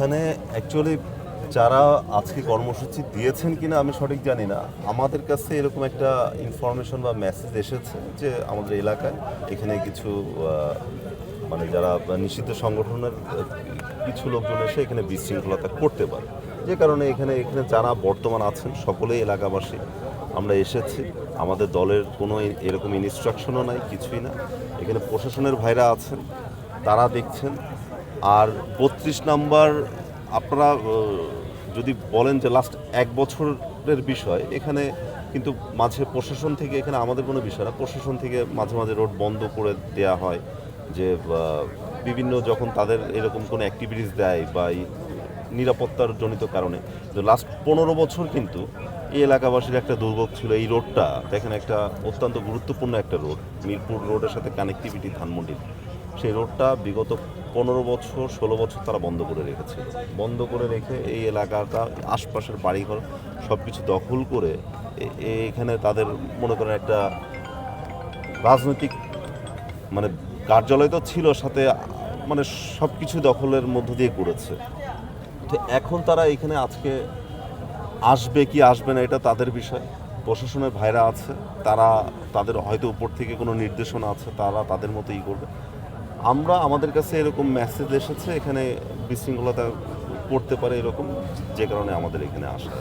এখানে অ্যাকচুয়ালি যারা আজকে কর্মসূচি দিয়েছেন কিনা আমি সঠিক জানি না। আমাদের কাছে এরকম একটা ইনফরমেশন বা মেসেজ এসেছে যে আমাদের এলাকায় এখানে কিছু মানে যারা নিষিদ্ধ সংগঠনের কিছু লোকজন এসে এখানে বিশৃঙ্খলতা করতে পারে। যে কারণে এখানে এখানে যারা বর্তমান আছেন সকলেই এলাকাবাসী, আমরা এসেছি। আমাদের দলের কোনো এরকম ইনস্ট্রাকশনও নাই, কিছুই না। এখানে প্রশাসনের ভাইরা আছেন, তারা দেখছেন। আর বত্রিশ নাম্বার আপনারা যদি বলেন যে লাস্ট এক বছরের বিষয়, এখানে কিন্তু মাঝে প্রশাসন থেকে, এখানে আমাদের কোনো বিষয় না, প্রশাসন থেকে মাঝে মাঝে রোড বন্ধ করে দেয়া হয় যে বিভিন্ন যখন তাদের এরকম কোনো অ্যাক্টিভিটিস দেয় বা নিরাপত্তার জনিত কারণে। তো লাস্ট পনেরো বছর কিন্তু এই এলাকাবাসীর একটা দুর্ভোগ ছিল এই রোডটা দেখেন একটা অত্যন্ত গুরুত্বপূর্ণ একটা রোড মিরপুর রোডের সাথে কানেক্টিভিটি ধানমন্ডির। সেই রোডটা বিগত পনেরো বছর, ষোলো বছর তারা বন্ধ করে রেখেছিল বন্ধ করে রেখে এই এলাকাটা, আশপাশের বাড়িঘর সব কিছু দখল করে এখানে তাদের মনে করেন একটা রাজনৈতিক মানে কার্যালয় তো ছিল, সাথে মানে সব কিছু দখলের মধ্য দিয়ে করেছে। তো এখন তারা এখানে আজকে আসবে কি আসবে না এটা তাদের বিষয়। প্রশাসনের ভাইরা আছে, তারা তাদের হয়তো উপর থেকে কোনো নির্দেশনা আছে, তারা তাদের মতোই করবে। আমরা আমাদের কাছে এরকম মেসেজ এসেছে, এখানে বিশৃঙ্খলতা করতে পারে এরকম, যে কারণে আমাদের এখানে আসা